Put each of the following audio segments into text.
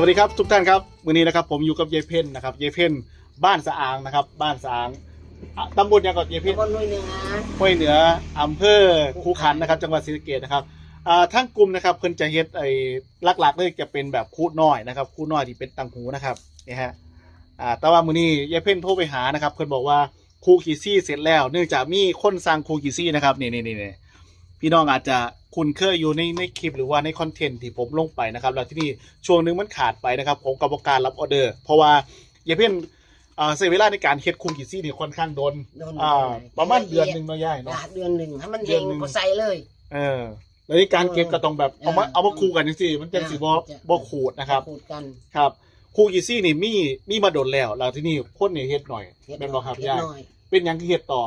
สวัสดีครับทุกท่านครับวันนี้นะครับผมอยู่กับเยายเพ่นนะครับเยายเพ่นบ้านสะอางนะครับ บ้านสะอางอะตำบลยังก่อนเยายเพ่นตำบลห้วยเหนือห้วยเหนืออำเภอคูขันนะครับ จังหวัดศรีสะเกษนะครับอ่าทั้งกลุ่มนะครับเพิ่นจะเฮ็ดไอ้หลักๆเลยจะเป็นแบบคูดน้อยนะครับคูดน้อยที่เป็นตังหูนะครับนี่ฮะอ่าแต่ว่ามื้อนี้เยายเพ่นโทรไปหานะครับ เพิ่นบอกว่าคูกีซี่เสร็จแล้ว เนื่องจากมีคนสั่งคูกีซี่นะครับนี่นี่นี่นี่ พี่น้องอาจจะคุ้นเคยอยู่ในในคลิปหรือว่าในคอนเทนต์ที่ผมลงไปนะครับแล้วที่นี่ช่วงหนึงมันขาดไปนะครับผมกับการรับออเดอร์ เพราะว่าเยายเพ่นอ่าใช้เวลาในการเฮ็ดคูกีซี่นี่ค่อนข้างโดนโดนอ่าประมาณเดือนหนึงเนาะย่ายเนาะอ่าเดือนหนึ่งให้มันเดืเฮอนงหนึ่ง ก็ใส่เลย เออแล้วในการเก็บก็ต้องแบบเอามาเออเอามาคู่กันจังซี่มันจังสิบ่เออจะบ่ขูดนะครับ พูดกันครับคู่กีซี่นี่มีมีมาโดนแล้วแล้วที่นี่คนนี่เฮ็ดหน่อยเฮ็ดเป็นบ่ครับเฮ็ดย่าหน่อยเป็นหยังคือเฮ็ดต่อ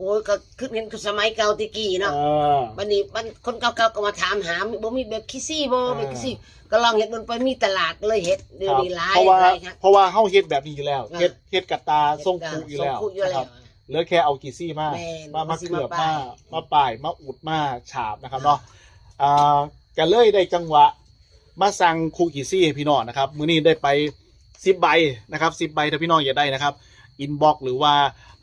โอ้ยก็คือเห็นสมัยเก่าตะกี้เนาะเออวันนี้มันคนเก่าๆก็มาถามหาบ่มีแบบคิซี่บ่เออแบบคิซี่ก็ลองเฮ็ดมันไปมีตลาดก็เลยเฮ็ดเดี๋ยวนี้หลายเพราะว่าหลายครับเพราะว่าเฮาเฮ็ดแบบนี้อยู่แล้วเออเฮ็ดเฮ็ดกับตาทรงคู่อยู่แล้วทรงคู่อยู่นะแล้ควรับเหลือแค่เอากีซี่มาแม่นมามาเอาสิเกือบมามาป้ายมาป่ายมาอุดมาฉาบนะครับเนาะอ่าก็เลยได้จังหวะ มาสั่งคูกีซี่ให้พี่น้องนะครับมื้อนี้ได้ไปสิบใบนะครับสิบใบถ้าพี่น้องอยากได้นะครับอินบ็อกหรือว่า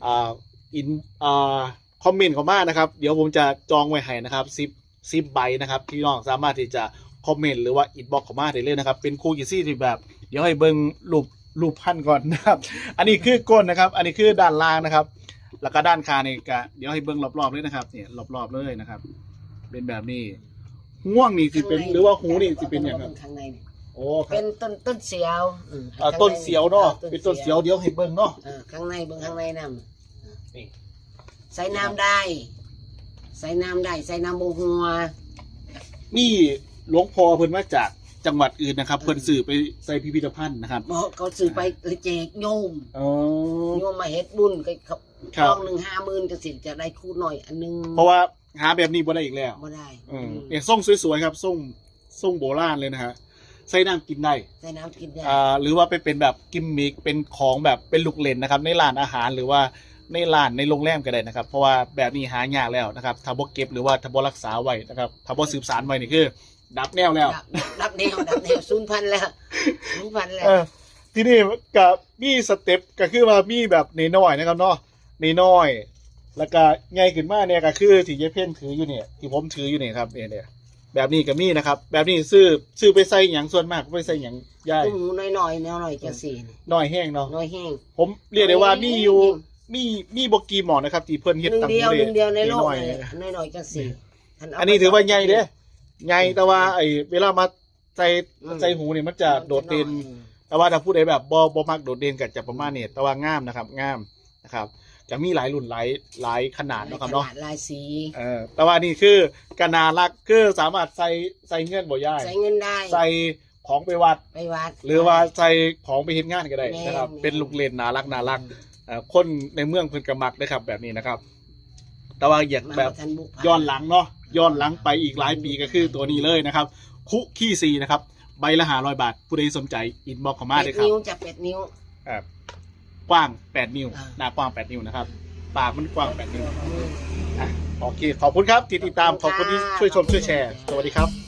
อ่า อินอ่าคอมเมนต์เข้ามานะครับ เดี๋ยวผมจะจองไว้ให้นะครับสิบสิบใบนะครับพี่น้องสามารถที่จะคอมเมนต์หรือว่าอินบ็อกเข้ามาได้เลยนะครับ เป็นคูกีซี่ที่แบบ เดี๋ยวให้เบิ้งรูปรูปพันก่อนนะครับ อันนี้คือก้นนะครับ อันนี้คือด้านล่างนะครับ แล้วก็ด้านคางนี่ก็เดี๋ยวให้เบิ้งรอบๆเลยนะครับเนี่ยรอบๆเลยนะครับ เป็นแบบนี้ง่วงนี่สิเป็นหรือว่าหูนี่สิเป็นอย่างครับข้างในนี่โอ้ครัเป็บนต้นต้นเสียวอืมอ่าต้นเสียวเนาะเป็นต้นเสียวเดี๋ยวให้เบิ้งเนาะ เออข้างในเบิ่งข้างในน้ นี่ำใส่น้ำได้ ใส่น้ำได้ ใส่น้ำบงหัว นี่หลวงพ่อเพิ่นมาจากจังหวัดอื่นนะครับ เพิ่นสื่อไปใส่พิพิธภัณฑ์นะครับบอกเขาซื้อไปเลยแจกโยมอ๋อ โยมมาเฮ็ดบุญก็เขาครับกองหนึ่งห้าหมื่นจะสิจะได้คู่หน่อยอันหนึงเพราะว่าหาแบบนี้บ่ได้อีกแล้วบ่ได้อืมเนี่ยส่งสวยๆครับส่งส่งโบราณเลยนะฮะใส่น้ำกินได้ ใส่น้ำกินได้อ่าหรือว่าไปเป็นแบบกิมมิคเป็นของแบบเป็นลูกเล่นนะครับ ในร้านอาหารหรือว่า ในร้านในโรงแรมก็ได้นะครับ เพราะว่าแบบนี้หายากแล้วนะครับถ้าบ่เก็บหรือว่าถ้าบ่รักษาไว้นะครับถ้าบ่สืบสานไว้นี่คือ ดับแนวแล้วดับดับแนวดับแนวศูนย์พันแล้วศูนย์พันแล้วเออที่นี่กับมีสเต็ปก็คือว่ามีแบบนน้อยๆนะครับเนาะนน้อยๆแล้วก็ใหญ่ขึ้นมาเนี่ยก็คือที่เยายเพ่นถืออยู่เนี่ยที่ผมถืออยู่เนี่ยครับเนี่ยเนี่ยแบบนี้ก็มีนะครับ แบบนี้ซื้อซื้อไปใส่หยังส่วนมากไปใส่หยังย่ายตุ้มน้อยน้อยๆแนวหน่อยจะสี่น้อยแห้งเนาะน้อยแห้งผมเรียกได้ว่ามีอยู่ มีมีบกีหมอนะครับที่เพิ่นหเฮ็ดนึ่งตำเดียวหูหนึ่งเดียวในโลกน้อยเลยน้อยน้อยจะสี่ๆอันนี้ถือว่าใหญ่เด้ใหญ่แต่ว่าไอ้เวลามาใส่อืมใส่หูนี่มันจะโดดเด่น แต่ว่าถ้าผู้ใดแบบบ่บ่มักโดดเด่นก็จะประมาณนี้แต่ว่างามนะครับงามนะครับ จะมีหลายรุ่นหลายหลายขนาดเนาะครับเนาะลายสีเออแต่ว่านี่คือกนารักคือสามารถใส่ใส่เงินบ่ย่ายใส่เงินได้ใส่ของไปวัด ไปวัด หรือว่าใส่ของไปเฮ็ดงานก็ได้นะครับแม่นเป็นลูกเล่นน่ารักน่ารัก เอ่อคนในเมืองเพิ่นก็มักนะครับ แบบนี้นะครับ แต่ว่าอยากมาแบบทันบุกผ่าย้อนหลังเนาะย้อนหลังไปอีกหลายปีก็คือตัวนี้เลยนะครับ คุขี้ซีนะครับ ใบละหาร้อยบาท ผู้ใดสนใจอินบ็อกเข้ามาเป็เลยดครับนิ้วจะเป็ดนิ้ว อ่ากว้าง 8 นิ้ว อ่า หน้ากว้าง 8 นิ้วนะครับ ปากมันกว้าง 8 นิ้วอะโอเค ขอบคุณครับที่ติดตามขอบคุณที่ช่วยชมช่วยแชร์ สวัสดีครับ